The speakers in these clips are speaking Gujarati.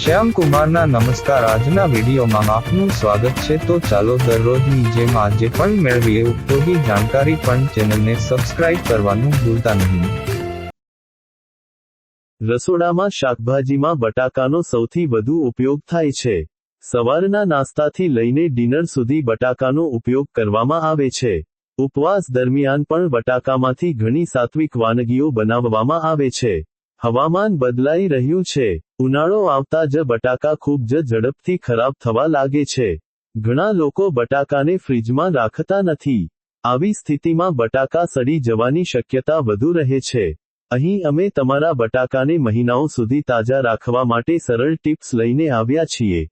શ્યામ કુમારના નમસ્કાર. આજના વિડીયોમાં આપનું સ્વાગત છે. તો ચાલો દરરોજની જેમ આજે પણ મેળવીએ. ઉપયોગી જાણકારી પણ ચેનલને સબસ્ક્રાઇબ કરવાનું ભૂલતા નહીં. રસોડામાં શાકભાજીમાં બટાકાનો સૌથી વધુ ઉપયોગ થાય છે. સવારના નાસ્તાથી લઈને ડિનર સુધી બટાકાનો ઉપયોગ કરવામાં આવે છે. ઉપવાસ દરમિયાન પણ બટાકામાંથી ઘણી સાત્વિક વાનગીઓ બનાવવામાં આવે છે. હવામાન બદલાઈ રહ્યું છે. ઉનાળો આવતા જ બટાકા ખૂબ જ ઝડપથી ખરાબ થવા લાગે છે. ઘણા લોકો બટાકાને ફ્રીજમાં રાખતા નથી. આવી સ્થિતિમાં બટાકા સડી જવાની શક્યતા વધુ રહે છે. અહીં અમે તમારા બટાકાને મહિનાઓ સુધી તાજા રાખવા માટે સરળ ટિપ્સ લઈને આવ્યા છીએ.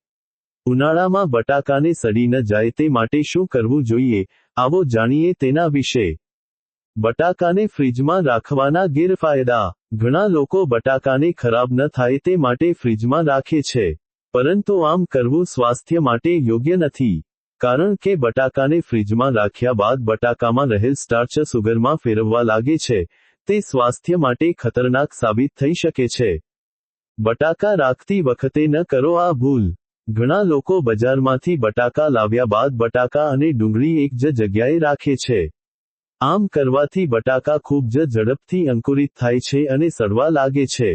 ઉનાળામાં બટાકાને સડી ન જાય તે માટે શું કરવું જોઈએ? આવો જાણીએ તેના વિશે. બટાકાને ફ્રીજમાં રાખવાના ગેરફાયદા ઘણા લોકો બટાકાને ખરાબ ન થાય તે માટે ફ્રીજમાં રાખે છે, પરંતુ આમ કરવું સ્વાસ્થ્ય માટે યોગ્ય નથી, કારણ કે બટાકાને ફ્રીજમાં રાખ્યા બાદ બટાકામાં રહેલ સ્ટાર્ચ સુગરમાં ફેરવવા લાગે છે, તે સ્વાસ્થ્ય માટે ખતરનાક સાબિત થઈ શકે છે. બટાકા રાખતી વખતે ન કરો આ ભૂલ. ઘણા લોકો બજારમાંથી બટાકા લાવ્યા બાદ બટાકા અને ડુંગળી એક જ જગ્યાએ રાખે છે. આમ કરવાથી બટાકા ખૂબ જ ઝડપથી અંકુરિત થાય છે અને સડવા લાગે છે.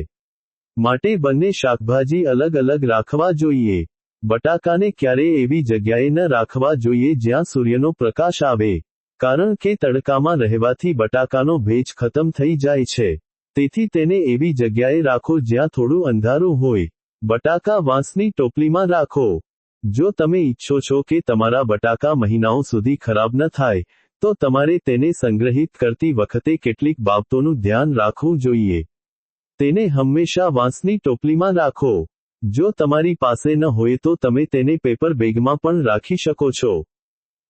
માટે બંને શાકભાજી અલગ અલગ રાખવા જોઈએ. બટાકાને ક્યારેય એવી જગ્યાએ ન રાખવા જોઈએ જ્યાં સૂર્યનો પ્રકાશ આવે, કારણ કે તડકામાં રહેવાથી બટાકાનો ભેજ ખતમ થઈ જાય છે. તેથી તેને એવી જગ્યાએ રાખો જ્યાં થોડું અંધારું હોય. બટાકા વાંસની ટોપલીમાં રાખો. જો તમે ઈચ્છો છો કે તમારા બટાકા મહિનાઓ સુધી ખરાબ ન થાય તો તમારે તેને સંગ્રહિત કરતી વખતે કેટલીક બાબતોનું ધ્યાન રાખવું જોઈએ. તેને હંમેશા વાંસની ટોપલીમાં રાખો. જો તમારી પાસે ન હોય તો તમે તેને પેપર બેગમાં પણ રાખી શકો છો.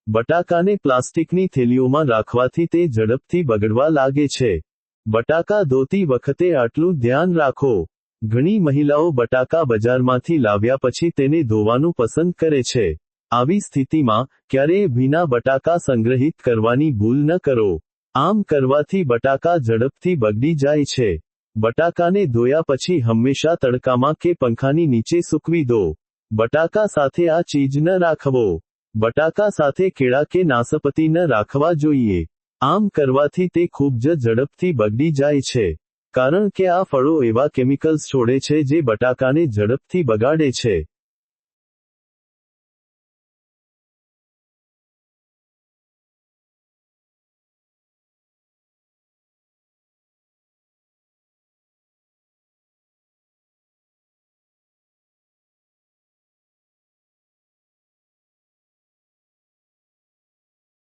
બટાકાને પ્લાસ્ટિકની થેલીઓમાં રાખવાથી તે ઝડપથી બગડવા લાગે છે. બટાકા ધોતી વખતે આટલું ધ્યાન રાખો. ઘણી મહિલાઓ બટાકા બજારમાંથી લાવ્યા પછી તેને ધોવાનું પસંદ કરે છે. આવી સ્થિતિમાં ક્યારેય ભીના બટાકા સંગ્રહિત કરવાની ભૂલ ન કરો. આમ કરવાથી બટાકા ઝડપથી બગડી જાય છે. બટાકાને ધોયા પછી હંમેશા તડકામાં કે પંખાની નીચે સૂકવી દો. બટાકા સાથે આ ચીજ ન રાખવો. બટાકા સાથે કેળા કે નાસપતિ ન રાખવા જોઈએ. આમ કરવાથી તે ખૂબ જ ઝડપથી બગડી જાય છે. કારણ કે આ ફળો એવા કેમિકલ્સ છોડે છે જે બટાકાને ઝડપથી બગાડે છે.